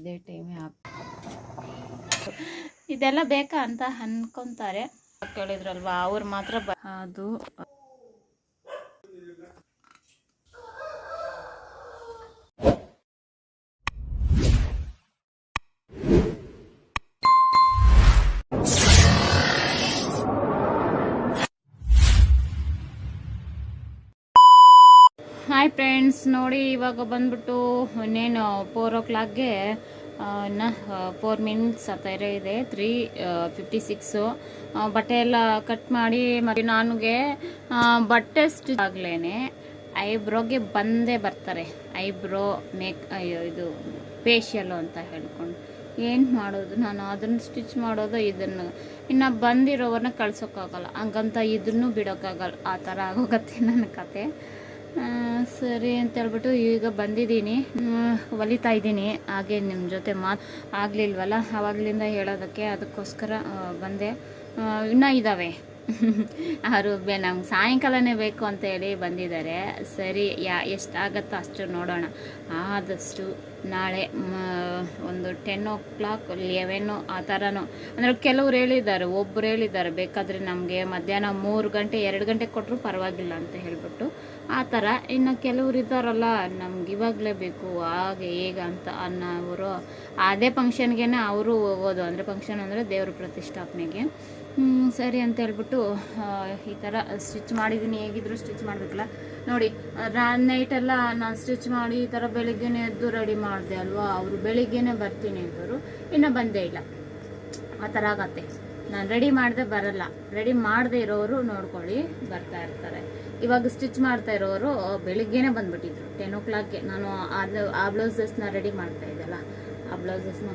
ಇದೇ ಟೈಮೇ ಆಗ ಇದೆಲ್ಲ ಬೇಕಾ ಅಂತ ಅನ್ಕೊಂತಾರೆ. ಕೇಳಿದ್ರಲ್ವಾ ಅವ್ರು ಮಾತ್ರ ಅದು ನೋಡಿ ಇವಾಗ ಬಂದ್ಬಿಟ್ಟು ಇನ್ನೇನು ಫೋರ್ ಓ ಕ್ಲಾಕ್ಗೆ ಇನ್ನು ಫೋರ್ ಮಿನಿಟ್ಸ್ ಆ ಥರ ಇದೆ ತ್ರೀ ಫಿಫ್ಟಿ ಸಿಕ್ಸು ಬಟ್ಟೆ ಎಲ್ಲ ಕಟ್ ಮಾಡಿ, ಮತ್ತು ನನಗೆ ಬಟ್ಟೆ ಸ್ಟಿಚ್ ಆಗ್ಲೇ ಐಬ್ರೋಗೆ ಬಂದೇ ಬರ್ತಾರೆ. ಐಬ್ರೋ ಮೇಕ್ ಇದು ಫೇಶಿಯಲು ಅಂತ ಹೇಳ್ಕೊಂಡು. ಏನು ಮಾಡೋದು? ನಾನು ಅದನ್ನು ಸ್ಟಿಚ್ ಮಾಡೋದು, ಇದನ್ನು, ಇನ್ನು ಬಂದಿರೋವನ್ನ ಕಳ್ಸೋಕ್ಕಾಗಲ್ಲ. ಹಂಗಂತ ಇದನ್ನು ಬಿಡೋಕ್ಕಾಗಲ್ಲ. ಆ ಥರ ಆಗೋಗತ್ತೆ ನನ್ನ ಕತೆ. ಸರಿ ಅಂತ ಹೇಳ್ಬಿಟ್ಟು ಈಗ ಬಂದಿದ್ದೀನಿ. ಹೊಲಿತಾ ಇದ್ದೀನಿ. ಹಾಗೆ ನಿಮ್ಮ ಜೊತೆ ಮಾತು ಆಗಲಿಲ್ವಲ್ಲ? ಆವಾಗಲಿಂದ ಹೇಳೋದಕ್ಕೆ ಅದಕ್ಕೋಸ್ಕರ ಬಂದೆ. ಇನ್ನೂ ಇದ್ದಾವೆ ಅವರು ನಮ್ಗೆ ಸಾಯಂಕಾಲನೇ ಬೇಕು ಅಂತ ಹೇಳಿ ಬಂದಿದ್ದಾರೆ. ಸರಿ, ಯಾ, ಎಷ್ಟಾಗತ್ತೋ ಅಷ್ಟು ನೋಡೋಣ. ಆದಷ್ಟು ನಾಳೆ ಒಂದು ಟೆನ್ ಓ ಕ್ಲಾಕ್ ಲೆವೆನ್ನು ಆ ಥರನೂ ಅಂದರೆ ಕೆಲವ್ರು ಹೇಳಿದ್ದಾರೆ ಒಬ್ಬರು ಹೇಳಿದ್ದಾರೆ, ಬೇಕಾದರೆ ನಮಗೆ ಮಧ್ಯಾಹ್ನ ಮೂರು ಗಂಟೆ, ಎರಡು ಗಂಟೆ ಕೊಟ್ಟರು ಪರವಾಗಿಲ್ಲ ಅಂತ ಹೇಳಿಬಿಟ್ಟು. ಆ ಥರ, ಇನ್ನು ಕೆಲವ್ರು ಇದ್ದಾರಲ್ಲ, ನಮ್ಗೆ ಇವಾಗಲೇ ಬೇಕು, ಹಾಗೆ ಈಗ ಅಂತ ಅನ್ನೋರು. ಅದೇ ಫಂಕ್ಷನ್ಗೆ ಅವರು ಹೋಗೋದು. ಅಂದರೆ ಫಂಕ್ಷನ್ ಅಂದರೆ ದೇವ್ರ ಪ್ರತಿಷ್ಠಾಪನೆಗೆ. ಸರಿ ಅಂತ ಹೇಳ್ಬಿಟ್ಟು ಈ ಥರ ಸ್ಟಿಚ್ ಮಾಡಿದ್ದೀನಿ ಹೇಗಿದ್ರು ಸ್ಟಿಚ್ ಮಾಡಬೇಕಲ್ಲ. ನೋಡಿ ರಾ ನೈಟೆಲ್ಲ ನಾನು ಸ್ಟಿಚ್ ಮಾಡಿ ಈ ಥರ ಬೆಳಿಗ್ಗೆನೇ ಎದ್ದು ರೆಡಿ ಮಾಡಿದೆ ಅಲ್ವಾ? ಅವರು ಬೆಳಿಗ್ಗೆನೇ ಬರ್ತೀನಿ ಅಂದರು. ಇನ್ನೂ ಬಂದೇ ಇಲ್ಲ. ಆ ಥರ ಆಗತ್ತೆ. ನಾನು ರೆಡಿ ಮಾಡದೆ ಬರಲ್ಲ. ರೆಡಿ ಮಾಡದೆ ಇರೋರು ನೋಡ್ಕೊಳ್ಳಿ, ಬರ್ತಾ ಇರ್ತಾರೆ. ಇವಾಗ ಸ್ಟಿಚ್ ಮಾಡ್ತಾ ಇರೋರು ಬೆಳಿಗ್ಗೆನೇ ಬಂದ್ಬಿಟ್ಟಿದ್ರು. ಟೆನ್ ಓ ಕ್ಲಾಕ್ಗೆ ನಾನು ಆ ಬ್ಲೌಸಸ್ನ ರೆಡಿ ಮಾಡ್ತಾ ಇದ್ದಲ್ಲ ಆ ಬ್ಲೌಸಸ್ನ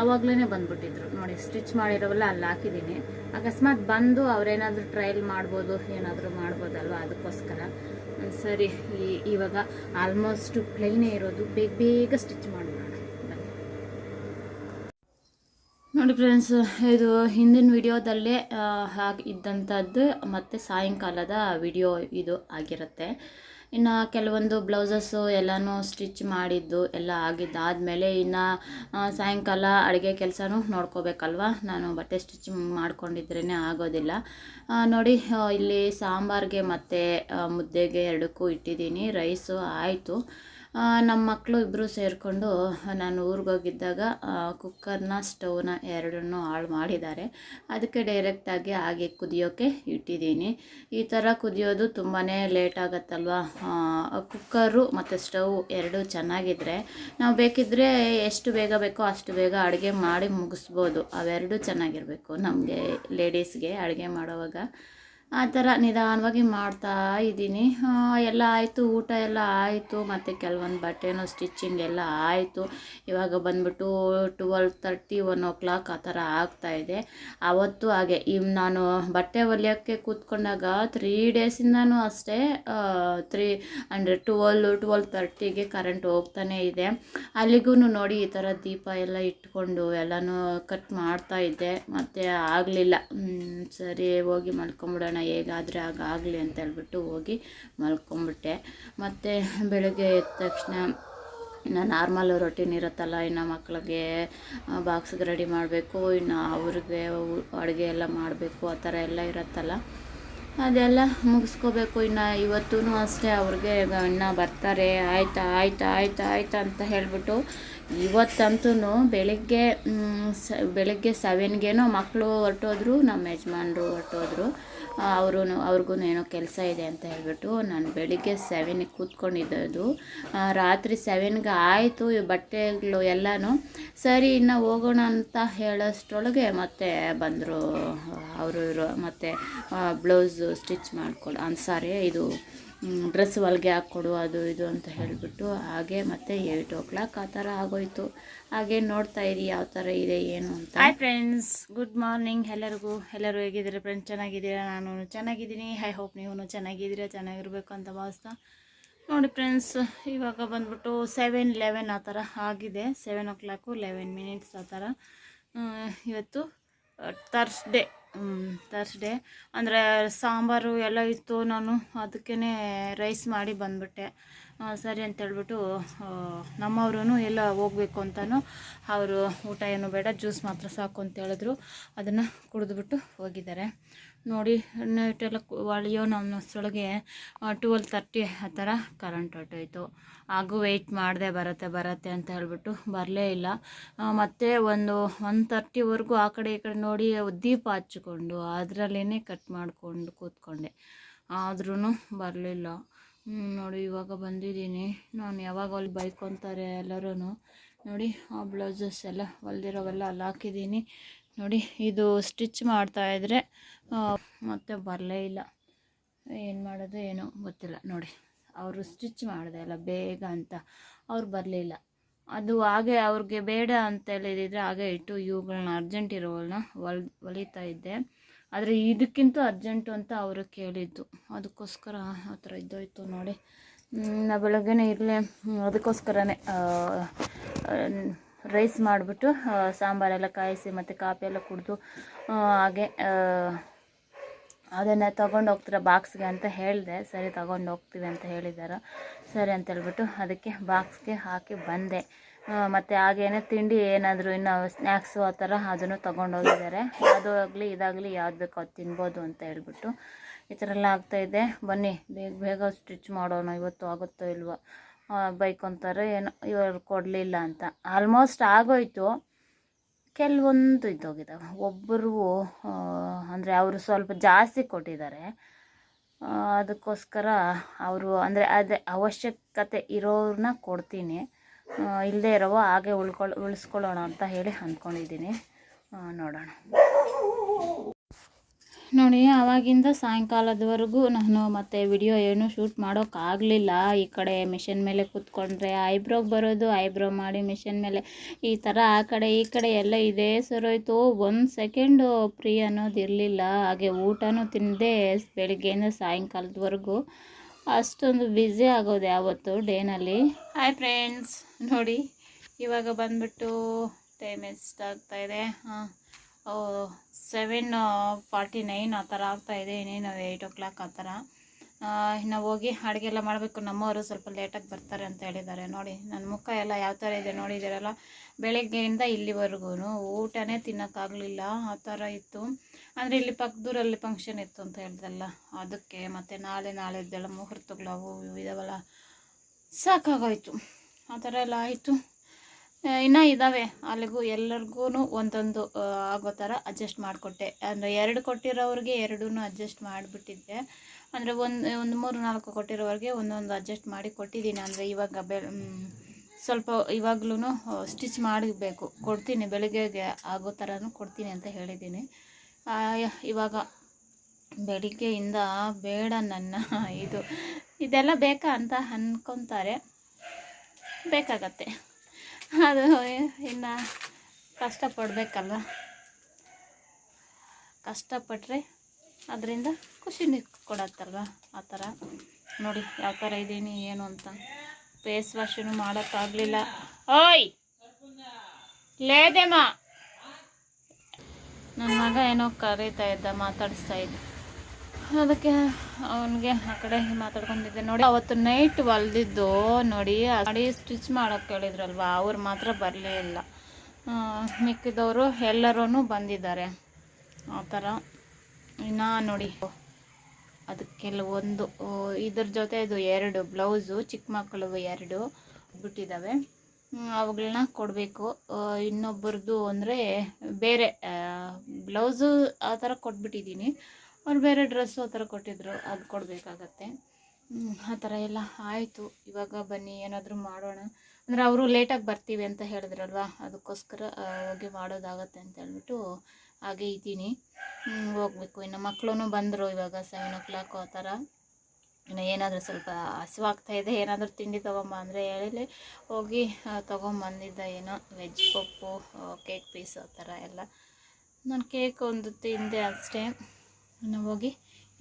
ಆವಾಗಲೇ ಬಂದ್ಬಿಟ್ಟಿದ್ರು. ನೋಡಿ ಸ್ಟಿಚ್ ಮಾಡಿರೋವಲ್ಲ ಅಲ್ಲಿ ಹಾಕಿದ್ದೀನಿ. ಅಕಸ್ಮಾತ್ ಬಂದು ಅವರೇನಾದರೂ ಟ್ರಯಲ್ ಮಾಡ್ಬೋದು, ಏನಾದರೂ ಮಾಡ್ಬೋದಲ್ವ ಅದಕ್ಕೋಸ್ಕರ. ಸರಿ ಇವಾಗ ಆಲ್ಮೋಸ್ಟು ಪ್ಲೈನೇ ಇರೋದು. ಬೇಗ ಬೇಗ ಸ್ಟಿಚ್ ಮಾಡೋಣ. ನೋಡಿ ಫ್ರೆಂಡ್ಸ್ ಇದು ಹಿಂದಿನ ವಿಡಿಯೋದಲ್ಲೇ ಹಾಗೆ ಇದ್ದಂಥದ್ದು ಮತ್ತು ಸಾಯಂಕಾಲದ ವಿಡಿಯೋ ಇದು ಆಗಿರುತ್ತೆ. ಇನ್ನು ಕೆಲವೊಂದು ಬ್ಲೌಸಸ್ಸು ಎಲ್ಲನೂ ಸ್ಟಿಚ್ ಮಾಡಿದ್ದು ಎಲ್ಲ ಆಗಿದ್ದಾದಮೇಲೆ ಇನ್ನು ಸಾಯಂಕಾಲ ಅಡುಗೆ ಕೆಲಸನೂ ನೋಡ್ಕೋಬೇಕಲ್ವ? ನಾನು ಬಟ್ಟೆ ಸ್ಟಿಚ್ ಮಾಡ್ಕೊಂಡಿದ್ರೇ ಆಗೋದಿಲ್ಲ. ನೋಡಿ ಇಲ್ಲಿ ಸಾಂಬಾರಿಗೆ ಮತ್ತು ಮುದ್ದೆಗೆ ಎರಡಕ್ಕೂ ಇಟ್ಟಿದ್ದೀನಿ. ರೈಸು ಆಯಿತು. ನಮ್ಮ ಮಕ್ಕಳು ಇಬ್ಬರು ಸೇರಿಕೊಂಡು ನಾನು ಊರಿಗೆ ಹೋಗಿದ್ದಾಗ ಕುಕ್ಕರ್ನ, ಸ್ಟವ್ನ ಎರಡನ್ನೂ ಹಾಳು ಮಾಡಿದ್ದಾರೆ. ಅದಕ್ಕೆ ಡೈರೆಕ್ಟಾಗಿ ಹಾಗೆ ಕುದಿಯೋಕ್ಕೆ ಇಟ್ಟಿದ್ದೀನಿ. ಈ ಥರ ಕುದಿಯೋದು ತುಂಬಾ ಲೇಟ್ ಆಗುತ್ತಲ್ವ? ಕುಕ್ಕರು ಮತ್ತು ಸ್ಟವ್ ಎರಡು ಚೆನ್ನಾಗಿದ್ದರೆ ನಾವು ಬೇಕಿದ್ದರೆ ಎಷ್ಟು ಬೇಗ ಬೇಕೋ ಅಷ್ಟು ಬೇಗ ಅಡುಗೆ ಮಾಡಿ ಮುಗಿಸ್ಬೋದು. ಅವೆರಡೂ ಚೆನ್ನಾಗಿರಬೇಕು ನಮಗೆ ಲೇಡೀಸ್ಗೆ ಅಡುಗೆ ಮಾಡೋವಾಗ. ಆ ಥರ ನಿಧಾನವಾಗಿ ಮಾಡ್ತಾ ಇದ್ದೀನಿ. ಎಲ್ಲ ಆಯಿತು, ಊಟ ಎಲ್ಲ ಆಯಿತು, ಮತ್ತು ಕೆಲವೊಂದು ಬಟ್ಟೆನೂ ಸ್ಟಿಚಿಂಗ್ ಎಲ್ಲ ಆಯಿತು. ಇವಾಗ ಬಂದ್ಬಿಟ್ಟು twelve thirty one o'clock ಆ ಥರ ಆಗ್ತಾಯಿದೆ ಆವತ್ತು ಹಾಗೆ ಈ ನಾನು ಬಟ್ಟೆ ಹೊಲಿಯೋಕ್ಕೆ ಕೂತ್ಕೊಂಡಾಗ ತ್ರೀ ಡೇಸಿಂದನೂ ಅಷ್ಟೇ ತ್ರೀ ಅಂದರೆ ಟ್ವೆಲ್ ಟ್ವೆಲ್ ತರ್ಟಿಗೆ ಕರೆಂಟ್ ಹೋಗ್ತಾನೆ ಇದೆ. ಅಲ್ಲಿಗೂ ನೋಡಿ ಈ ಥರ ದೀಪ ಎಲ್ಲ ಇಟ್ಕೊಂಡು ಎಲ್ಲನೂ ಕಟ್ ಮಾಡ್ತಾ ಇದ್ದೆ. ಮತ್ತು ಆಗಲಿಲ್ಲ. ಸರಿ, ಹೋಗಿ ಮಲ್ಕೊಂಬಿಡೋಣ ಹೇಗಾದರೆ ಆಗ ಅಂತ ಹೇಳ್ಬಿಟ್ಟು ಹೋಗಿ ಮಲ್ಕೊಂಬಿಟ್ಟೆ. ಮತ್ತು ಬೆಳಗ್ಗೆ ಎದ್ದ ತಕ್ಷಣ ಇನ್ನು ನಾರ್ಮಲ್ ರೊಟೀನ್ ಇರುತ್ತಲ್ಲ, ಇನ್ನು ಮಕ್ಕಳಿಗೆ ಬಾಕ್ಸ್ಗೆ ರೆಡಿ ಮಾಡಬೇಕು, ಇನ್ನು ಅವ್ರಿಗೆ ಅಡುಗೆ ಎಲ್ಲ ಮಾಡಬೇಕು, ಆ ಥರ ಎಲ್ಲ ಇರುತ್ತಲ್ಲ. ಅದೆಲ್ಲ ಮುಗಿಸ್ಕೋಬೇಕು. ಇನ್ನು ಇವತ್ತೂ ಅಷ್ಟೇ ಅವ್ರಿಗೆ ಇನ್ನು ಬರ್ತಾರೆ. ಆಯ್ತಾ ಆಯ್ತಾ ಆಯ್ತಾ ಆಯ್ತಾ ಅಂತ ಹೇಳಿಬಿಟ್ಟು ಇವತ್ತಂತೂ ಬೆಳಿಗ್ಗೆ ಸ, ಬೆಳಿಗ್ಗೆ ಸೆವೆನ್ಗೇನೋ ಮಕ್ಕಳು ಹೊರಟೋದ್ರು, ನಮ್ಮ ಯಜಮಾನ್ರು ಹೊರಟೋದ್ರು. ಅವರು ಅವ್ರಿಗೂ ಏನೋ ಕೆಲಸ ಇದೆ ಅಂತ ಹೇಳಿಬಿಟ್ಟು ನಾನು ಬೆಳಿಗ್ಗೆ ಸೆವೆನಿಗೆ ಕೂತ್ಕೊಂಡಿದ್ದದು ರಾತ್ರಿ ಸೆವೆನ್ಗೆ ಆಯಿತು ಬಟ್ಟೆಗಳು ಎಲ್ಲನೂ. ಸರಿ, ಇನ್ನು ಹೋಗೋಣ ಅಂತ ಹೇಳೋಷ್ಟರೊಳಗೆ ಮತ್ತೆ ಬಂದರು, ಅವರು ಇವರು. ಮತ್ತು ಬ್ಲೌಸು ಸ್ಟಿಚ್ ಮಾಡಿಕೊಡು ಅನ್ ಸಾರಿ ಇದು ಡ್ರೆಸ್ ಹೊಲಿಗೆ ಹಾಕ್ಕೊಡು ಅದು ಇದು ಅಂತ ಹೇಳಿಬಿಟ್ಟು ಹಾಗೆ ಮತ್ತೆ ಏಟ್ ಓ ಕ್ಲಾಕ್ ಆ ಥರ ಆಗೋಯ್ತು. ಹಾಗೆ ನೋಡ್ತಾ ಇರಿ ಯಾವ ಥರ ಇದೆ, ಏನು ಅಂತ. ಹಾಯ್ ಫ್ರೆಂಡ್ಸ್ ಗುಡ್ ಮಾರ್ನಿಂಗ್ ಎಲ್ಲರಿಗೂ. ಎಲ್ಲರೂ ಹೇಗಿದ್ದೀರಾ ಫ್ರೆಂಡ್ಸ್ ಚೆನ್ನಾಗಿದ್ದೀರಾ? ನಾನು ಚೆನ್ನಾಗಿದ್ದೀನಿ. ಐ ಹೋಪ್ ನೀವು ಚೆನ್ನಾಗಿದ್ದೀರಾ, ಚೆನ್ನಾಗಿರ್ಬೇಕು ಅಂತ ಭಾವಿಸ್ತಾ. ನೋಡಿ ಫ್ರೆಂಡ್ಸ್ ಇವಾಗ ಬಂದ್ಬಿಟ್ಟು ಸೆವೆನ್ ಲೆವೆನ್ ಆ ಥರ ಆಗಿದೆ. Seven o'clock eleven minutes ಆ ಥರ. ಇವತ್ತು ತರ್ಸ್ಡೇ ತರ್ಸ್ಡೇ ಅಂದರೆ ಸಾಂಬಾರು ಎಲ್ಲ ಇತ್ತು ನಾನು ಅದಕ್ಕೇ ರೈಸ್ ಮಾಡಿ ಬಂದುಬಿಟ್ಟೆ. ಸರಿ ಅಂತೇಳ್ಬಿಟ್ಟು ನಮ್ಮವ್ರೂ ಎಲ್ಲ ಹೋಗ್ಬೇಕು ಅಂತಲೂ ಅವರು ಊಟ ಏನು ಬೇಡ, ಜ್ಯೂಸ್ ಮಾತ್ರ ಸಾಕು ಅಂತ ಹೇಳಿದ್ರು. ಅದನ್ನು ಕುಡಿದ್ಬಿಟ್ಟು ಹೋಗಿದ್ದಾರೆ. ನೋಡಿ ನೈಟೆಲ್ಲ ಒಳಿಯೋ ನಮ್ಮ ಸೊಳಗೆ ಟುವೆಲ್ ತರ್ಟಿ ಆ ಥರ ಕರೆಂಟ್ ಹೊಟ್ಟೋಯ್ತು ಹಾಗೂ ವೆಯ್ಟ್ ಮಾಡಿದೆ ಬರುತ್ತೆ ಬರುತ್ತೆ ಅಂತ ಹೇಳ್ಬಿಟ್ಟು ಬರಲೇ ಇಲ್ಲ. ಮತ್ತು ಒಂದು ಒನ್ ತರ್ಟಿವರೆಗೂ ಆ ಕಡೆ ಈ ಕಡೆ ನೋಡಿ, ದೀಪ ಹಚ್ಕೊಂಡು ಅದರಲ್ಲೇ ಕಟ್ ಮಾಡಿಕೊಂಡು ಕೂತ್ಕೊಂಡೆ. ಆದ್ರೂ ಬರಲಿಲ್ಲ. ನೋಡಿ ಇವಾಗ ಬಂದಿದ್ದೀನಿ. ನಾನು ಯಾವಾಗ ಅಲ್ಲಿ ಬೈಕೊತಾರೆ ಎಲ್ಲರೂ ನೋಡಿ, ಆ ಬ್ಲೌಸಸ್ ಎಲ್ಲ ಹೊಲ್ದಿರೋವೆಲ್ಲ ಅಲ್ಲಿ ಹಾಕಿದ್ದೀನಿ. ನೋಡಿ, ಇದು ಸ್ಟಿಚ್ ಮಾಡ್ತಾಯಿದ್ರೆ ಮತ್ತೆ ಬರಲೇ ಇಲ್ಲ. ಏನು ಮಾಡೋದು ಏನೋ ಗೊತ್ತಿಲ್ಲ. ನೋಡಿ, ಅವರು ಸ್ಟಿಚ್ ಮಾಡಿದೆ ಅಲ್ಲ ಬೇಗ ಅಂತ. ಅವ್ರು ಬರಲಿಲ್ಲ ಅದು ಹಾಗೆ ಅವ್ರಿಗೆ ಬೇಡ ಅಂತ ಹೇಳಿದ್ರೆ ಹಾಗೆ ಇಟ್ಟು ಇವುಗಳನ್ನ ಅರ್ಜೆಂಟ್ ಇರೋವನ್ನ ಹೊಲ್ ಹೊಲಿತಾ ಇದ್ದೆ. ಆದರೆ ಇದಕ್ಕಿಂತ ಅರ್ಜೆಂಟು ಅಂತ ಅವರು ಕೇಳಿದ್ದು. ಅದಕ್ಕೋಸ್ಕರ ಆ ಥರ ಇದ್ದೋಯ್ತು ನೋಡಿ. ನಾ ಬೆಳಗ್ಗೆನೇ ಇರಲಿ. ಅದಕ್ಕೋಸ್ಕರನೇ ರೈಸ್ ಮಾಡಿಬಿಟ್ಟು ಸಾಂಬಾರೆಲ್ಲ ಕಾಯಿಸಿ ಮತ್ತು ಕಾಫಿ ಎಲ್ಲ ಕುಡಿದು ಹಾಗೆ ಅದನ್ನು ತೊಗೊಂಡು ಹೋಗ್ತೀರಾ ಬಾಕ್ಸ್ಗೆ ಅಂತ ಹೇಳಿದೆ. ಸರಿ, ತೊಗೊಂಡು ಹೋಗ್ತೀವಿ ಅಂತ ಹೇಳಿದ್ದಾರೆ ಸರಿ ಅಂತ ಹೇಳ್ಬಿಟ್ಟು ಅದಕ್ಕೆ ಬಾಕ್ಸ್ಗೆ ಹಾಕಿ ಬಂದೆ. ಮತ್ತು ಹಾಗೇನೆ ತಿಂಡಿ ಏನಾದರೂ ಇನ್ನು ಸ್ನ್ಯಾಕ್ಸು ಆ ಥರ ಅದನ್ನು ತೊಗೊಂಡೋಗಿದ್ದಾರೆ ಅದು ಆಗಲಿ, ಇದಾಗಲಿ ಯಾವ್ದು ಬೇಕೋ ಅದು ತಿನ್ಬೋದು ಅಂತ ಹೇಳ್ಬಿಟ್ಟು ಈ ಥರ ಎಲ್ಲ ಆಗ್ತಾಯಿದೆ ಬನ್ನಿ, ಬೇಗ ಬೇಗ ಸ್ಟಿಚ್ ಮಾಡೋಣ. ಇವತ್ತು ಆಗುತ್ತೋ ಇಲ್ವೋ? ಬೈಕೊಂತಾರೆ, ಏನೋ, ಇವರು ಕೊಡಲಿಲ್ಲ ಅಂತ. ಆಲ್ಮೋಸ್ಟ್ ಆಗೋಯ್ತು. ಕೆಲವೊಂದು ಇದ್ದೋಗಿದ್ದಾವೆ ಒಬ್ಬರು ಅಂದರೆ ಅವರು ಸ್ವಲ್ಪ ಜಾಸ್ತಿ ಕೊಟ್ಟಿದ್ದಾರೆ. ಅದಕ್ಕೋಸ್ಕರ ಅವರು, ಅಂದರೆ ಅದೇ ಅವಶ್ಯಕತೆ ಇರೋರನ್ನ ಕೊಡ್ತೀನಿ. ಇಲ್ಲದೆ ಇರೋವ ಹಾಗೆ ಉಳ್ಕೊಳ್, ಉಳಿಸ್ಕೊಳ್ಳೋಣ ಅಂತ ಹೇಳಿ ಅಂದ್ಕೊಂಡಿದ್ದೀನಿ. ನೋಡೋಣ. ನೋಡಿ, ಆವಾಗಿಂದ ಸಾಯಂಕಾಲದವರೆಗೂ ನಾನು ಮತ್ತೆ ವಿಡಿಯೋ ಏನು ಶೂಟ್ ಮಾಡೋಕ್ಕಾಗಲಿಲ್ಲ. ಈ ಕಡೆ ಮಿಷನ್ ಮೇಲೆ ಕೂತ್ಕೊಂಡ್ರೆ ಐಬ್ರೋಗೆ ಬರೋದು ಐಬ್ರೋ ಮಾಡಿ ಮಿಷನ್ ಮೇಲೆ ಈ ಥರ ಆ ಕಡೆ, ಈ ಕಡೆ ಎಲ್ಲ ಇದೇ ಸರೋಯ್ತು. ಒಂದು ಸೆಕೆಂಡು ಫ್ರೀ ಅನ್ನೋದು ಇರಲಿಲ್ಲ. ಹಾಗೆ ಊಟನೂ ತಿನ್ನದೆ ಬೆಳಿಗ್ಗೆಯಿಂದ ಸಾಯಂಕಾಲದವರೆಗೂ ಅಷ್ಟೊಂದು ಬ್ಯುಸಿ ಆಗೋದು ಯಾವತ್ತು ಡೇನಲ್ಲಿ ಹಾಯ್ ಫ್ರೆಂಡ್ಸ್ ನೋಡಿ, ಇವಾಗ ಬಂದ್ಬಿಟ್ಟು ಟೈಮ್ ಎಷ್ಟಾಗ್ತಾಯಿದೆ ಹಾಂ ಸೆವೆನ್ ಫಾರ್ಟಿ ನೈನ್ ಆ ಥರ ಆಗ್ತಾಯಿದೆ ಇನ್ನೇನು ಏಯ್ಟ್ ಓ ಕ್ಲಾಕ್ ಆ ಥರ ಇನ್ನು ಹೋಗಿ ಅಡುಗೆ ಎಲ್ಲ ಮಾಡಬೇಕು. ನಮ್ಮವರು ಸ್ವಲ್ಪ ಲೇಟಾಗಿ ಬರ್ತಾರೆ ಅಂತ ಹೇಳಿದ್ದಾರೆ. ನೋಡಿ ನನ್ನ ಮುಖ ಎಲ್ಲ ಯಾವ ಥರ ಇದೆ ನೋಡಿದ್ದೀರಲ್ಲ? ಬೆಳಗ್ಗೆಯಿಂದ ಇಲ್ಲಿವರೆಗೂ ಊಟನೇ ತಿನ್ನೋಕ್ಕಾಗಲಿಲ್ಲ. ಆ ಥರ ಇತ್ತು. ಅಂದರೆ ಇಲ್ಲಿ ಪಕ್ಕದೂರಲ್ಲಿ ಫಂಕ್ಷನ್ ಇತ್ತು ಅಂತ ಹೇಳಿದಲ್ಲ. ಅದಕ್ಕೆ ಮತ್ತು ನಾಳೆ ನಾಳೆದ್ದೆಲ್ಲ ಮುಹೂರ್ತಗಳು ಅವು ಇದಾವಲ್ಲ. ಸಾಕಾಗೋಯ್ತು. ಆ ಥರ ಎಲ್ಲ ಆಯಿತು. ಇನ್ನೂ ಇದಾವೆ. ಅಲ್ಲಿಗೂ ಎಲ್ಲರಿಗೂ ಒಂದೊಂದು ಆಗೋ ಥರ ಅಡ್ಜಸ್ಟ್ ಮಾಡಿಕೊಟ್ಟೆ. ಅಂದರೆ ಎರಡು ಕೊಟ್ಟಿರೋರಿಗೆ ಎರಡೂ ಅಡ್ಜಸ್ಟ್ ಮಾಡಿಬಿಟ್ಟಿದ್ದೆ. ಅಂದರೆ ಒಂದು ಒಂದು ಮೂರು ನಾಲ್ಕು ಕೊಟ್ಟಿರೋರಿಗೆ ಒಂದೊಂದು ಅಡ್ಜಸ್ಟ್ ಮಾಡಿ ಕೊಟ್ಟಿದ್ದೀನಿ. ಅಂದರೆ ಇವಾಗ ಬೆ ಸ್ವಲ್ಪ ಇವಾಗ್ಲೂ ಸ್ಟಿಚ್ ಮಾಡಬೇಕು. ಕೊಡ್ತೀನಿ, ಬೆಳಿಗ್ಗೆಗೆ ಆಗೋ ಥರನೂ ಕೊಡ್ತೀನಿ ಅಂತ ಹೇಳಿದ್ದೀನಿ. ಇವಾಗ ಬೆಳಿಗ್ಗೆಯಿಂದ ಬೇಡ ನನ್ನ ಇದು. ಇದೆಲ್ಲ ಬೇಕಾ ಅಂತ ಅನ್ಕೊತಾರೆ. ಬೇಕಾಗತ್ತೆ. ಅದು ಇನ್ನು ಕಷ್ಟಪಡಬೇಕಲ್ವ ಕಷ್ಟಪಟ್ಟರೆ ಅದರಿಂದ ಖುಷಿ ಕೊಡತ್ತಲ್ವ? ಆ ಥರ. ನೋಡಿ, ಯಾವ ಥರ ಇದ್ದೀನಿ, ಏನು ಅಂತ. ಫೇಸ್ ವಾಶನು ಮಾಡೋಕ್ಕಾಗಲಿಲ್ಲ. ಓಯ್! ಲೇದೆಮ್ಮ ನನ್ನ ಮಗ ಏನೋ ಕರೀತಾ ಇದ್ದ, ಮಾತಾಡಿಸ್ತಾ ಇದ್ದ. ಅದಕ್ಕೆ ಅವನಿಗೆ ಆ ಕಡೆ ಮಾತಾಡ್ಕೊಂಡಿದ್ದೆ. ನೋಡಿ, ಅವತ್ತು ನೈಟ್ ಹೊಲ್ದಿದ್ದು ನೋಡಿ ಅಡಿ ಸ್ಟಿಚ್ ಮಾಡೋಕ್ಕೆ ಹೇಳಿದ್ರಲ್ವ ಅವ್ರು ಮಾತ್ರ ಬರಲೇ ಇಲ್ಲ. ಮಿಕ್ಕಿದವರು ಎಲ್ಲರೂ ಬಂದಿದ್ದಾರೆ. ಆ ಥರ. ಇನ್ನ ನೋಡಿ, ಅದಕ್ಕೆಲ್ಲ ಒಂದು ಇದ್ರ ಜೊತೆ ಇದು ಎರಡು, ಬ್ಲೌಸು, ಚಿಕ್ಕ ಮಕ್ಕಳು ಎರಡು ಬಿಟ್ಟಿದ್ದಾವೆ. ಅವುಗಳನ್ನ ಕೊಡಬೇಕು. ಇನ್ನೊಬ್ಬರದು ಅಂದರೆ ಬೇರೆ ಬ್ಲೌಸು ಆ ಥರ ಕೊಟ್ಬಿಟ್ಟಿದ್ದೀನಿ. ಅವ್ರು ಬೇರೆ ಡ್ರೆಸ್ಸು ಆ ಥರ ಕೊಟ್ಟಿದ್ರು, ಅದು ಕೊಡಬೇಕಾಗತ್ತೆ. ಆ ಥರ ಎಲ್ಲ ಆಯಿತು. ಇವಾಗ ಬನ್ನಿ, ಏನಾದರೂ ಮಾಡೋಣ. ಅಂದರೆ ಅವರು ಲೇಟಾಗಿ ಬರ್ತೀವಿ ಅಂತ ಹೇಳಿದ್ರಲ್ವಾ? ಅದಕ್ಕೋಸ್ಕರ ಹೋಗಿ ಮಾಡೋದಾಗತ್ತೆ ಅಂತ ಹೇಳ್ಬಿಟ್ಟು ಹಾಗೆ ಇದ್ದೀನಿ. ಹೋಗಬೇಕು. ಇನ್ನು ಮಕ್ಕಳು ಬಂದರು ಇವಾಗ ಸೆವೆನ್ ಓ ಕ್ಲಾಕ್ ಆ ಥರ. ಇನ್ನು ಏನಾದರೂ ಸ್ವಲ್ಪ ಹಸಿವಾಗ್ತಾ ಇದೆ. ಏನಾದರೂ ತಿಂಡಿ ತೊಗೊಂಬ ಅಂದರೆ ಹೇಳಿ ಹೋಗಿ ತೊಗೊಂಬಂದಿದ್ದ ಏನೋ ವೆಜ್ ಪಪ್ಪು ಕೇಕ್ ಪೀಸ್ ಆ ಥರ ಎಲ್ಲ. ನಾನು ಕೇಕ್ ಒಂದು ತಿಂದೆ ಅಷ್ಟೇ. ಇನ್ನು ಹೋಗಿ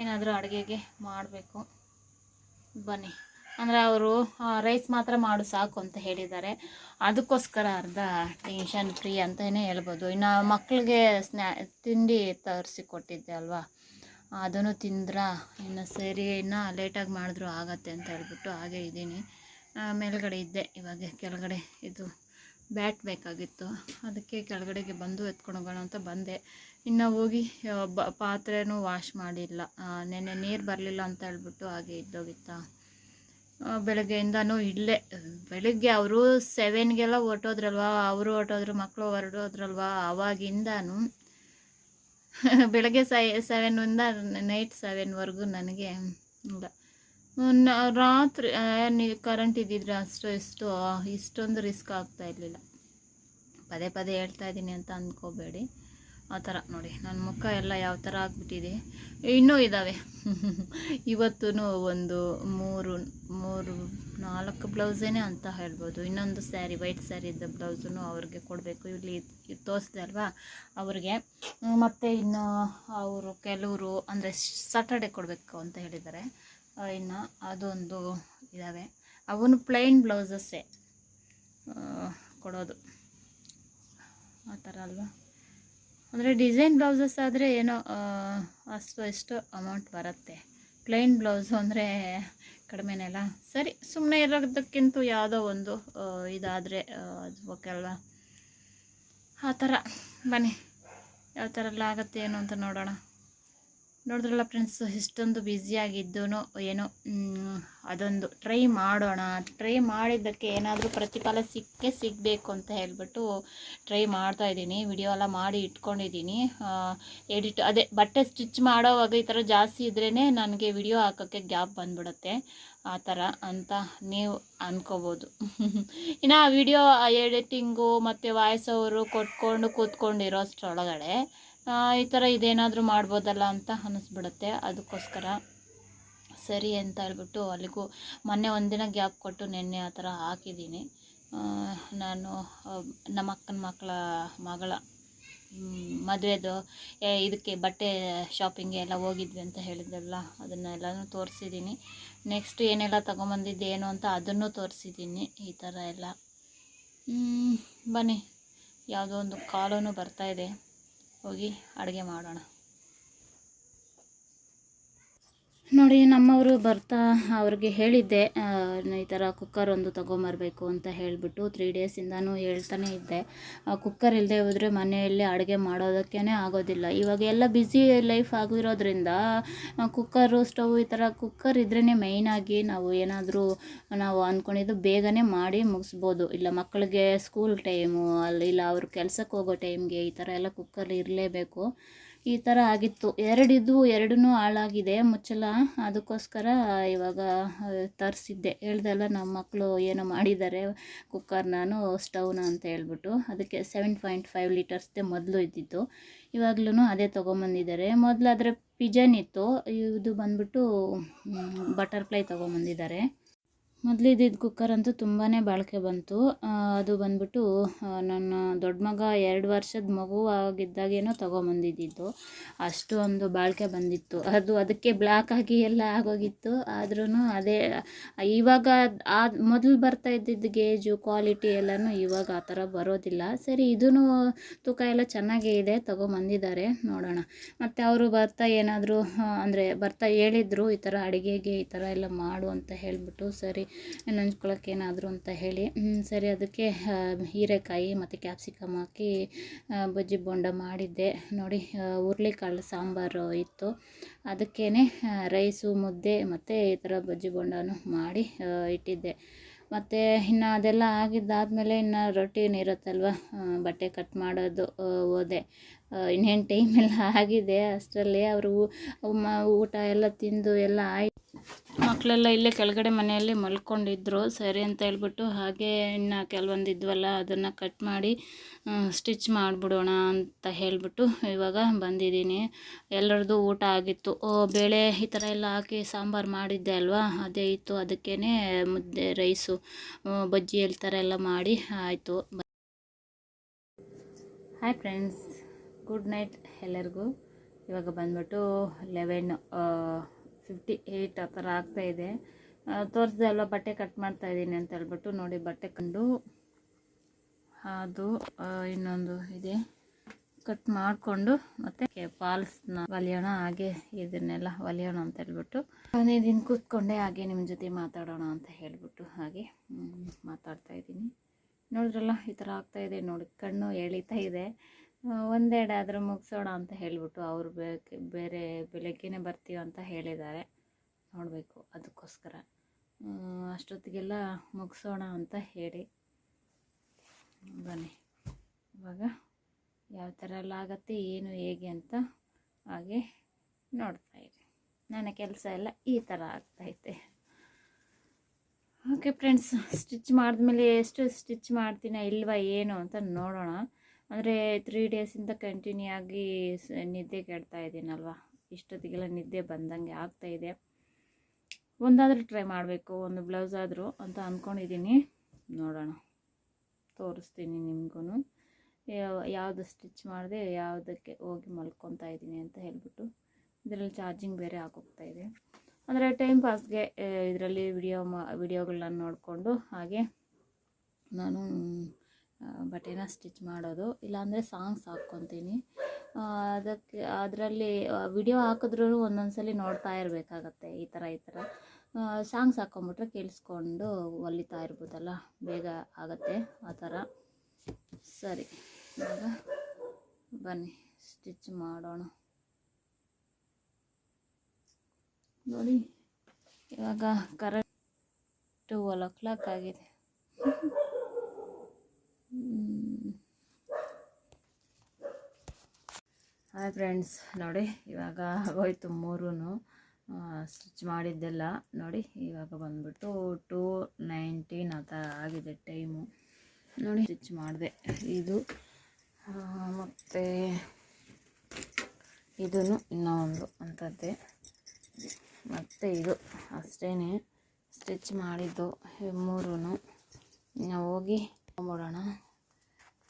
ಏನಾದರೂ ಅಡುಗೆಗೆ ಮಾಡಬೇಕು. ಬನ್ನಿ. ಅಂದರೆ ಅವರು ರೈಸ್ ಮಾತ್ರ ಮಾಡು ಸಾಕು ಅಂತ ಹೇಳಿದ್ದಾರೆ. ಅದಕ್ಕೋಸ್ಕರ ಅರ್ಧ ಟೆನ್ಷನ್ ಫ್ರೀ ಅಂತಲೇ ಹೇಳ್ಬೋದು. ಇನ್ನು ಮಕ್ಕಳಿಗೆ ಸ್ನ್ಯಾ ತಿಂಡಿ ತರಿಸಿ ಕೊಟ್ಟಿದ್ದೆ ಅಲ್ವಾ? ಅದನ್ನು ತಿಂದ್ರ? ಇನ್ನು ಸರಿ, ಇನ್ನು ಲೇಟಾಗಿ ಮಾಡಿದ್ರು ಆಗತ್ತೆ ಅಂತ ಹೇಳ್ಬಿಟ್ಟು ಹಾಗೆ ಇದ್ದೀನಿ. ಮೇಲ್ಗಡೆ ಇದ್ದೆ. ಇವಾಗ ಕೆಳಗಡೆ ಇದು ಬ್ಯಾಟ್ ಬೇಕಾಗಿತ್ತು. ಅದಕ್ಕೆ ಕೆಳಗಡೆಗೆ ಬಂದು ಎತ್ಕೊಂಡು ಹೋಗೋಣ ಅಂತ ಬಂದೆ. ಇನ್ನು ಹೋಗಿ ಬ, ಪಾತ್ರೆನೂ ವಾಶ್ ಮಾಡಿಲ್ಲ. ನೆನ್ನೆ ನೀರು ಬರಲಿಲ್ಲ ಅಂತ ಹೇಳ್ಬಿಟ್ಟು ಹಾಗೆ ಇದ್ದೋಗಿತ್ತಾ? ಬೆಳಗ್ಗೆಯಿಂದನೂ ಇಲ್ಲೇ. ಬೆಳಗ್ಗೆ ಅವರು ಸೆವೆನ್ಗೆಲ್ಲ ಹೊರ್ಟೋದ್ರಲ್ವಾ? ಅವರು ಹೊರ್ಟೋದ್ರು ಮಕ್ಕಳು ಹೊರಟೋದ್ರಲ್ವಾ? ಅವಾಗಿಂದನೂ ಬೆಳಗ್ಗೆ ಸೈ ಸೆವೆನಿಂದ ನೈಟ್ ಸೆವೆನ್ವರೆಗೂ ನನಗೆ ಇಲ್ಲ. ರಾತ್ರಿ ಕರೆಂಟ್ ಇದ್ದಿದ್ರೆ ಅಷ್ಟು, ಇಷ್ಟು ಇಷ್ಟೊಂದು ರಿಸ್ಕ್ ಆಗ್ತಾ ಇರಲಿಲ್ಲ. ಪದೇ ಪದೇ ಹೇಳ್ತಾ ಇದ್ದೀನಿ ಅಂತ ಅಂದ್ಕೋಬೇಡಿ. ಆ ಥರ ನೋಡಿ, ನನ್ನ ಮುಖ ಎಲ್ಲ ಯಾವ ಥರ ಆಗಿಬಿಟ್ಟಿದೆ. ಇನ್ನೂ ಇದ್ದಾವೆ. ಇವತ್ತೂ ಒಂದು ಮೂರು ಮೂರು, ನಾಲ್ಕು ಬ್ಲೌಸೇನೆ ಅಂತ ಹೇಳ್ಬೋದು. ಇನ್ನೊಂದು ಸ್ಯಾರಿ, ವೈಟ್ ಸ್ಯಾರಿ ಇದ್ದ ಬ್ಲೌಸನ್ನು ಅವ್ರಿಗೆ ಕೊಡಬೇಕು. ಇಲ್ಲಿ ತೋರಿಸಿದೆ ಅಲ್ವಾ? ಅವ್ರಿಗೆ. ಮತ್ತು ಇನ್ನು ಅವರು ಕೆಲವರು ಅಂದರೆ ಸಾಟರ್ಡೆ ಕೊಡಬೇಕು ಅಂತ ಹೇಳಿದ್ದಾರೆ. ಇನ್ನು ಅದೊಂದು ಇದ್ದಾವೆ ಅವನು ಪ್ಲೈನ್ ಬ್ಲೌಸಸ್ಸೇ. ಕೊಡೋದು. ಆ ಥರ ಅಲ್ವಾ? ಅಂದರೆ ಡಿಸೈನ್ ಬ್ಲೌಸಸ್ ಆದರೆ ಏನೋ ಅಷ್ಟು ಎಷ್ಟು ಅಮೌಂಟ್ ಬರುತ್ತೆ. ಪ್ಲೈನ್ ಬ್ಲೌಸು ಅಂದರೆ ಕಡಿಮೆನೆಲ್ಲ. ಸರಿ ಸುಮ್ಮನೆ ಇರೋದಕ್ಕಿಂತ ಯಾವುದೋ ಒಂದು ಇದಾದರೆ ಅದು ಓಕೆ ಅಲ್ವಾ ಆ ಥರ. ಬನ್ನಿ. ಯಾವ ಥರ ಎಲ್ಲ ಆಗುತ್ತೆ ಏನು ಅಂತ ನೋಡೋಣ. ನೋಡಿದ್ರಲ್ಲ ಫ್ರೆಂಡ್ಸ್ ಇಷ್ಟೊಂದು ಬ್ಯುಸಿಯಾಗಿದ್ದೂ ಏನೋ ಅದೊಂದು ಟ್ರೈ ಮಾಡೋಣ ಟ್ರೈ ಮಾಡಿದ್ದಕ್ಕೆ ಏನಾದರೂ ಪ್ರತಿಫಲ ಸಿಕ್ಕೇ ಸಿಗಬೇಕು ಅಂತ ಹೇಳ್ಬಿಟ್ಟು ಟ್ರೈ ಮಾಡ್ತಾ ಇದ್ದೀನಿ. ವಿಡಿಯೋ ಎಲ್ಲ ಮಾಡಿ ಇಟ್ಕೊಂಡಿದ್ದೀನಿ. ಎಡಿಟ್ ಅದೇ ಬಟ್ಟೆ ಸ್ಟಿಚ್ ಮಾಡೋವಾಗ ಈ ಥರ ಜಾಸ್ತಿ ಇದ್ರೇ ನನಗೆ ವಿಡಿಯೋ ಹಾಕೋಕ್ಕೆ ಗ್ಯಾಪ್ ಬಂದ್ಬಿಡುತ್ತೆ. ಆ ಥರ ಅಂತ ನೀವು ಅಂದ್ಕೋಬೋದು ಇನ್ನು ವಿಡಿಯೋ ಎಡಿಟಿಂಗು ಮತ್ತು ವಾಯ್ಸ್ ಅವರು ಕೊಟ್ಕೊಂಡು ಕೂತ್ಕೊಂಡಿರೋಷ್ಟ್ರೊಳಗಡೆ ಆ, ಈ ಥರ ಇದೇನಾದರೂ ಮಾಡ್ಬೋದಲ್ಲ ಅಂತ ಅನ್ನಿಸ್ಬಿಡುತ್ತೆ ಅದಕ್ಕೋಸ್ಕರ ಸರಿ ಅಂತ ಹೇಳ್ಬಿಟ್ಟು ಅಲ್ಲಿಗೂ ಮೊನ್ನೆ ಒಂದಿನ ಗ್ಯಾಪ್ ಕೊಟ್ಟು ನೆನ್ನೆ ಆ ಥರ ಹಾಕಿದ್ದೀನಿ. ನಾನು ನಮ್ಮ ಅಕ್ಕನ ಮಕ್ಕಳ ಮಗಳ ಮದುವೆದು ಇದಕ್ಕೆ ಬಟ್ಟೆ ಶಾಪಿಂಗ್ಗೆ ಎಲ್ಲ ಹೋಗಿದ್ವಿ ಅಂತ ಹೇಳಿದ್ರಲ್ಲ ಅದನ್ನೆಲ್ಲನೂ ತೋರಿಸಿದ್ದೀನಿ. ನೆಕ್ಸ್ಟ್ ಏನೆಲ್ಲ ತೊಗೊಂಬಂದಿದ್ದೆ, ಏನು ಅಂತ ಅದನ್ನು ತೋರಿಸಿದ್ದೀನಿ, ಈ ಥರ ಎಲ್ಲ. ಬನ್ನಿ. ಯಾವುದೋ ಒಂದು ಕಾಲೂ ಬರ್ತಾ ಇದೆ. ಹೋಗಿ ಅಡುಗೆ ಮಾಡೋಣ. ನೋಡಿ, ನಮ್ಮವರು ಬರ್ತಾ ಅವ್ರಿಗೆ ಹೇಳಿದ್ದೆ ಈ ಥರ ಕುಕ್ಕರ್ ಒಂದು ತೊಗೊಂಬರ್ಬೇಕು ಅಂತ ಹೇಳಿಬಿಟ್ಟು ತ್ರೀ ಡೇಸಿಂದನೂ ಹೇಳ್ತಾನೆ ಇದ್ದೆ. ಕುಕ್ಕರ್ ಇಲ್ಲದೆ ಹೋದರೆ ಮನೆಯಲ್ಲಿ ಅಡುಗೆ ಮಾಡೋದಕ್ಕೇ ಆಗೋದಿಲ್ಲ. ಇವಾಗ ಎಲ್ಲ ಬ್ಯುಸಿ ಲೈಫ್ ಆಗಿರೋದ್ರಿಂದ ಕುಕ್ಕರು ಸ್ಟವ್ ಈ ಥರ ಕುಕ್ಕರ್ ಇದ್ರೇ ಮೇಯ್ನಾಗಿ ನಾವು ಏನಾದರೂ ನಾವು ಅಂದ್ಕೊಂಡಿದ್ದು ಬೇಗನೆ ಮಾಡಿ ಮುಗಿಸ್ಬೋದು. ಇಲ್ಲ ಮಕ್ಕಳಿಗೆ ಸ್ಕೂಲ್ ಟೈಮು ಅಲ್ಲಿ, ಇಲ್ಲ ಅವ್ರ ಕೆಲ್ಸಕ್ಕೆ ಹೋಗೋ ಟೈಮ್ಗೆ ಈ ಥರ ಎಲ್ಲ ಕುಕ್ಕರ್ ಇರಲೇಬೇಕು. ಈ ಥರ ಆಗಿತ್ತು. ಎರಡಿದ್ದು ಎರಡೂ ಹಾಳಾಗಿದೆ. ಮುಚ್ಚಲ ಅದಕ್ಕೋಸ್ಕರ ಇವಾಗ ತರಿಸಿದ್ದೆ. ಹೇಳ್ದಲ್ಲ ನಮ್ಮ ಮಕ್ಕಳು ಏನೋ ಮಾಡಿದ್ದಾರೆ. ಕುಕ್ಕರ್ ನಾನು ಸ್ಟವ್ನ ಅಂತ ಹೇಳ್ಬಿಟ್ಟು. ಅದಕ್ಕೆ ಸೆವೆನ್ ಪಾಯಿಂಟ್ ಫೈವ್ ಲೀಟರ್ಸ್ದೇ ಮೊದಲು ಇದ್ದಿತ್ತು ಇವಾಗ್ಲೂ ಅದೇ ತೊಗೊಂಬಂದಿದ್ದಾರೆ. ಮೊದಲಾದರೆ ಪಿಜನ್ ಇತ್ತು. ಇದು ಬಂದ್ಬಿಟ್ಟು ಬಟರ್ಫ್ಲೈ ತೊಗೊಂಬಂದಿದ್ದಾರೆ. ಮೊದಲು ಇದ್ದಿದ್ದು ಕುಕ್ಕರ್ ಅಂತೂ ತುಂಬಾ ಬಾಳಿಕೆ ಬಂತು. ಅದು ಬಂದ್ಬಿಟ್ಟು ನನ್ನ ದೊಡ್ಡ ಮಗ ಎರಡು ವರ್ಷದ ಮಗು ಆಗಿದ್ದಾಗೇನೋ ತೊಗೊಂಬಂದಿದ್ದಿದ್ದು. ಅಷ್ಟು ಒಂದು ಬಾಳಿಕೆ ಬಂದಿತ್ತು. ಅದು ಅದಕ್ಕೆ ಬ್ಲ್ಯಾಕ್ ಆಗಿ ಎಲ್ಲ ಆಗೋಗಿತ್ತು. ಆದ್ರೂ ಅದೇ, ಇವಾಗ ಆ ಮೊದಲು ಬರ್ತಾ ಇದ್ದಿದ್ದು ಗೇಜು ಕ್ವಾಲಿಟಿ ಎಲ್ಲನೂ ಇವಾಗ ಆ ಥರ ಬರೋದಿಲ್ಲ. ಸರಿ ಇದೂ ತೂಕ ಎಲ್ಲ ಚೆನ್ನಾಗೇ ಇದೆ ತೊಗೊಂಬಂದಿದ್ದಾರೆ ನೋಡೋಣ. ಮತ್ತು ಅವರು ಬರ್ತಾ ಏನಾದರೂ ಅಂದರೆ ಬರ್ತಾ ಹೇಳಿದರು, ಈ ಥರ ಅಡುಗೆಗೆ ಈ ಥರ ಎಲ್ಲ ಮಾಡು ಅಂತ ಹೇಳಿಬಿಟ್ಟು, ಸರಿ. ನಂಚ್ಕೊಳಕ್ಕೆ ಏನಾದರೂ ಅಂತ ಹೇಳಿ. ಸರಿ, ಅದಕ್ಕೆ ಹೀರೆಕಾಯಿ ಮತ್ತು ಕ್ಯಾಪ್ಸಿಕಮ್ ಹಾಕಿ ಬಜ್ಜಿ ಬೋಂಡ ಮಾಡಿದ್ದೆ. ನೋಡಿ ಹುರ್ಳಿಕಾಳು ಸಾಂಬಾರು ಇತ್ತು. ಅದಕ್ಕೇ ರೈಸು, ಮುದ್ದೆ ಮತ್ತು ಈ ಥರ ಬಜ್ಜಿ ಬೋಂಡನೂ ಮಾಡಿ ಇಟ್ಟಿದ್ದೆ. ಮತ್ತು ಇನ್ನು ಅದೆಲ್ಲ ಆಗಿದ್ದಾದಮೇಲೆ ಇನ್ನು ರೊಟೀನ್ ಇರುತ್ತಲ್ವ ಬಟ್ಟೆ ಕಟ್ ಮಾಡೋದು ಹೋದೆ. ಇನ್ನೇನು ಟೈಮೆಲ್ಲ ಆಗಿದೆ ಅಷ್ಟರಲ್ಲಿ ಅವರು ಊಟ ಎಲ್ಲ ತಿಂದು ಎಲ್ಲ ಆಯ್ತು ಮಕ್ಕಳೆಲ್ಲ ಇಲ್ಲೇ ಕೆಳಗಡೆ ಮನೆಯಲ್ಲಿ ಮಲ್ಕೊಂಡಿದ್ರು. ಸರಿ ಅಂತ ಹೇಳ್ಬಿಟ್ಟು ಹಾಗೆ ಇನ್ನು ಕೆಲವೊಂದು ಇದ್ವಲ್ಲ, ಅದನ್ನು ಕಟ್ ಮಾಡಿ ಸ್ಟಿಚ್ ಮಾಡಿಬಿಡೋಣ ಅಂತ ಹೇಳಿಬಿಟ್ಟು ಇವಾಗ ಬಂದಿದ್ದೀನಿ. ಎಲ್ಲರದ್ದು ಊಟ ಆಗಿತ್ತು. ಬೇಳೆ ಈ ಥರ ಎಲ್ಲ ಹಾಕಿ ಸಾಂಬಾರು ಮಾಡಿದ್ದೆ ಅಲ್ವಾ? ಅದೇ ಇತ್ತು. ಅದಕ್ಕೇ ಮುದ್ದೆ, ರೈಸು ಬಜ್ಜಿ ಎಲ್ಲಿ ಥರ ಎಲ್ಲ ಮಾಡಿ ಆಯಿತು. ಹಾಯ್ ಫ್ರೆಂಡ್ಸ್ ಗುಡ್ ನೈಟ್ ಎಲ್ಲರಿಗೂ. ಇವಾಗ ಬಂದ್ಬಿಟ್ಟು ಲೆವೆನ್ ಫಿಫ್ಟಿ ಏಯ್ಟ್ ಆ ಥರ ಆಗ್ತಾಯಿದೆ ತೋರಿಸ್ದೆ ಎಲ್ಲ ಬಟ್ಟೆ ಕಟ್ ಮಾಡ್ತಾ ಇದ್ದೀನಿ ಅಂತ ಹೇಳ್ಬಿಟ್ಟು ನೋಡಿ ಬಟ್ಟೆ ಕಂಡು. ಅದು ಇನ್ನೊಂದು ಇದೆ. ಕಟ್ ಮಾಡಿಕೊಂಡು ಮತ್ತೆ ಫಾಲ್ಸ್ನ ಒಲಿಯೋಣ ಹಾಗೆ ಇದನ್ನೆಲ್ಲ ಒಲಿಯೋಣ ಅಂತ ಹೇಳ್ಬಿಟ್ಟು. ನಾನೇ ದಿನ ಕೂತ್ಕೊಂಡೆ, ಹಾಗೆ ನಿಮ್ಮ ಜೊತೆ ಮಾತಾಡೋಣ ಅಂತ ಹೇಳಿಬಿಟ್ಟು ಹಾಗೆ ಮಾತಾಡ್ತಾ ಇದ್ದೀನಿ ನೋಡಿದ್ರಲ್ಲ, ಈ ಥರ ಆಗ್ತಾಯಿದೆ ನೋಡಿ, ಕಣ್ಣು ಎಳಿತಾ ಇದೆ. ಆ, ಒಂದೆರಡು ಆದರೂ ಮುಗಿಸೋಣ ಅಂತ ಹೇಳ್ಬಿಟ್ಟು ಅವರು ಬೇರೆ ಬೆಳಗ್ಗೆನೇ ಬರ್ತೀವಿ ಅಂತ ಹೇಳಿದ್ದಾರೆ. ನೋಡಬೇಕು ಅದಕ್ಕೋಸ್ಕರ. ಅಷ್ಟೊತ್ತಿಗೆಲ್ಲ ಮುಗಿಸೋಣ ಅಂತ ಹೇಳಿ. ಬನ್ನಿ. ಇವಾಗ ಯಾವ ಥರ ಎಲ್ಲ ಆಗತ್ತೆ ಏನು ಹೇಗೆ ಅಂತ ಹಾಗೆ ನೋಡ್ತಾ ಇರಿ. ನನ್ನ ಕೆಲಸ ಎಲ್ಲ ಈ ಥರ ಆಗ್ತೈತೆ ಓಕೆ ಫ್ರೆಂಡ್ಸ್ ಸ್ಟಿಚ್ ಮಾಡಿದ್ಮೇಲೆ ಎಷ್ಟು ಸ್ಟಿಚ್ ಮಾಡ್ತೀನ ಇಲ್ವಾ ಏನು ಅಂತ ನೋಡೋಣ. ಅಂದರೆ ತ್ರೀ ಡೇಸಿಂದ ಕಂಟಿನ್ಯೂ ಆಗಿ ನಿದ್ದೆ ಕೆಡ್ತಾ ಇದ್ದೀನಲ್ವ ಇಷ್ಟೊತ್ತಿಗೆಲ್ಲ ನಿದ್ದೆ ಬಂದಂಗೆ ಆಗ್ತಾ ಇದೆ. ಒಂದಾದರೂ ಟ್ರೈ ಮಾಡಬೇಕು, ಒಂದು ಬ್ಲೌಸ್ ಆದರೂ ಅಂತ ಅಂದ್ಕೊಂಡಿದ್ದೀನಿ ನೋಡೋಣ. ತೋರಿಸ್ತೀನಿ ನಿಮಗೂ ಯಾವುದು ಸ್ಟಿಚ್ ಮಾಡಿದೆ, ಯಾವುದಕ್ಕೆ ಹೋಗಿ ಮಲ್ಕೊತಾ ಇದ್ದೀನಿ ಅಂತ ಹೇಳ್ಬಿಟ್ಟು. ಇದರಲ್ಲಿ ಚಾರ್ಜಿಂಗ್ ಬೇರೆ ಹಾಕೋಗ್ತಾ ಇದೆ. ಅಂದರೆ ಟೈಮ್ ಪಾಸ್ಗೆ ಇದರಲ್ಲಿ ವಿಡಿಯೋ ಮಾ ವಿಡಿಯೋಗಳನ್ನ ನೋಡಿಕೊಂಡು ಹಾಗೆ ನಾನು ಬಟ್ಟೆನ ಸ್ಟಿಚ್ ಮಾಡೋದು, ಇಲ್ಲಾಂದರೆ ಸಾಂಗ್ಸ್ ಹಾಕ್ಕೊತೀನಿ. ಅದಕ್ಕೆ ಅದರಲ್ಲಿ ವಿಡಿಯೋ ಹಾಕಿದ್ರೂ ಒಂದೊಂದ್ಸಲಿ ನೋಡ್ತಾ ಇರಬೇಕಾಗತ್ತೆ, ಈ ಥರ ಈ ಥರ. ಸಾಂಗ್ಸ್ ಹಾಕ್ಕೊಂಬಿಟ್ರೆ ಕೇಳಿಸ್ಕೊಂಡು ಹೊಲಿತಾ ಇರ್ಬೋದಲ್ಲ, ಬೇಗ ಆಗತ್ತೆ ಆ ಥರ. ಸರಿ, ಇವಾಗ ಬನ್ನಿ, ಸ್ಟಿಚ್ ಮಾಡೋಣ. ನೋಡಿ, ಇವಾಗ ಕರೆಕ್ಟ್ ಟ್ವೆಲ್ ಓ ಕ್ಲಾಕ್ ಆಗಿದೆ. ಹಾಯ್ ಫ್ರೆಂಡ್ಸ್ ನೋಡಿ, ಇವಾಗ ಆಗೋಯ್ತು ಮೂರೂ ಸ್ಟಿಚ್ ಮಾಡಿದ್ದೆಲ್ಲ. ನೋಡಿ, ಇವಾಗ ಬಂದ್ಬಿಟ್ಟು ಟೂ ನೈಂಟೀನ್ ಆ ಥರ ಆಗಿದೆ ಟೈಮು ನೋಡಿ ಸ್ಟಿಚ್ ಮಾಡಿದೆ. ಇದು ಮತ್ತು ಇದೂ ಇನ್ನೊಂದು ಅಂಥದ್ದೇ. ಮತ್ತು ಇದು ಅಷ್ಟೇ ಸ್ಟಿಚ್ ಮಾಡಿದ್ದು ಮೂರೂ ಹೋಗಿ ತೊಗೊಂಬಿಡೋಣ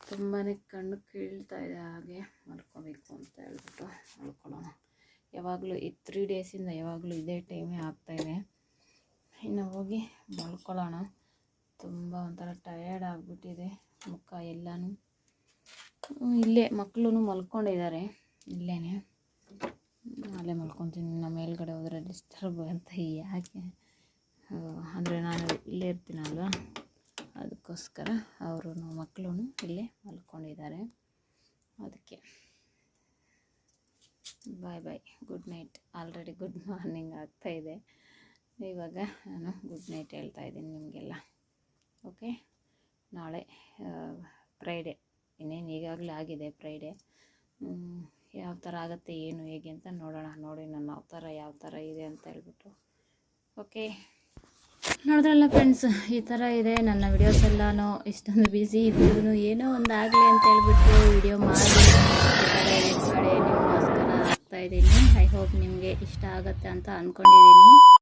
ತುಂಬಾ ಕಣ್ಣು ಕೀಳ್ತಾ ಇದೆ, ಹಾಗೆ ಮಲ್ಕೋಬೇಕು ಅಂತ ಹೇಳ್ಬಿಟ್ಟು ಮಲ್ಕೊಳ್ಳೋಣ. ಯಾವಾಗಲೂ ಈ ತ್ರೀ ಡೇಸಿಂದ ಯಾವಾಗಲೂ ಇದೇ ಟೈಮೇ ಆಗ್ತಾಯಿದೆ ಇನ್ನು ಹೋಗಿ ಮಲ್ಕೊಳ್ಳೋಣ. ತುಂಬ ಒಂಥರ ಟಯರ್ಡ್ ಆಗಿಬಿಟ್ಟಿದೆ ಮುಖ ಎಲ್ಲನೂ. ಇಲ್ಲೇ ಮಕ್ಕಳು ಮಲ್ಕೊಂಡಿದ್ದಾರೆ ಇಲ್ಲೇ ಅಲ್ಲೇ ಮಲ್ಕೊತೀನಿ ನಮ್ಮ ಮೇಲ್ಗಡೆ ಹೋದರೆ ಡಿಸ್ಟರ್ಬ್ ಅಂತ ಯಾಕೆ? ಅಂದರೆ ನಾನು ಇಲ್ಲೇ ಇರ್ತೀನಲ್ವ? ಅದಕ್ಕೋಸ್ಕರ ಅವರು ಮಕ್ಕಳು ಇಲ್ಲೇ ಮಲ್ಕೊಂಡಿದ್ದಾರೆ. ಅದಕ್ಕೆ bye bye, good night. Already good morning ಆಗ್ತಾಯಿದೆ ಇವಾಗ ನಾನು ಗುಡ್ ನೈಟ್ ಹೇಳ್ತಾ ಇದ್ದೀನಿ ನಿಮಗೆಲ್ಲ. ಓಕೆ? ನಾಳೆ ಫ್ರೈಡೇ. ಇನ್ನೇನು ಈಗಾಗಲೇ ಆಗಿದೆ ಫ್ರೈಡೇ. ಯಾವ ಥರ ಆಗುತ್ತೆ, ಏನು, ಹೇಗೆ ಅಂತ ನೋಡೋಣ. ನೋಡಿ ನಾನು ಯಾವ ಥರ ಯಾವ ಥರ ಇದೆ ಅಂತ ಹೇಳ್ಬಿಟ್ಟು. ಓಕೆ? ನೋಡಿದ್ರಲ್ಲ ಫ್ರೆಂಡ್ಸ್ ಈ ಥರ ಇದೆ. ನನ್ನ ವಿಡಿಯೋಸ್ ಎಲ್ಲಾನು ಇಷ್ಟೊಂದು ಬ್ಯುಸಿ ಇದ್ರೂ ಏನೋ ಒಂದು ಆಗಲಿ ಅಂತ ಹೇಳ್ಬಿಟ್ಟು ವಿಡಿಯೋ ಮಾಡಿ ಕಡೆ ನಿಮಗೋಸ್ಕರ ಆಗ್ತಾಯಿದ್ದೀನಿ ಐ ಹೋಪ್ ನಿಮಗೆ ಇಷ್ಟ ಆಗುತ್ತೆ ಅಂತ ಅಂದ್ಕೊಂಡಿದ್ದೀನಿ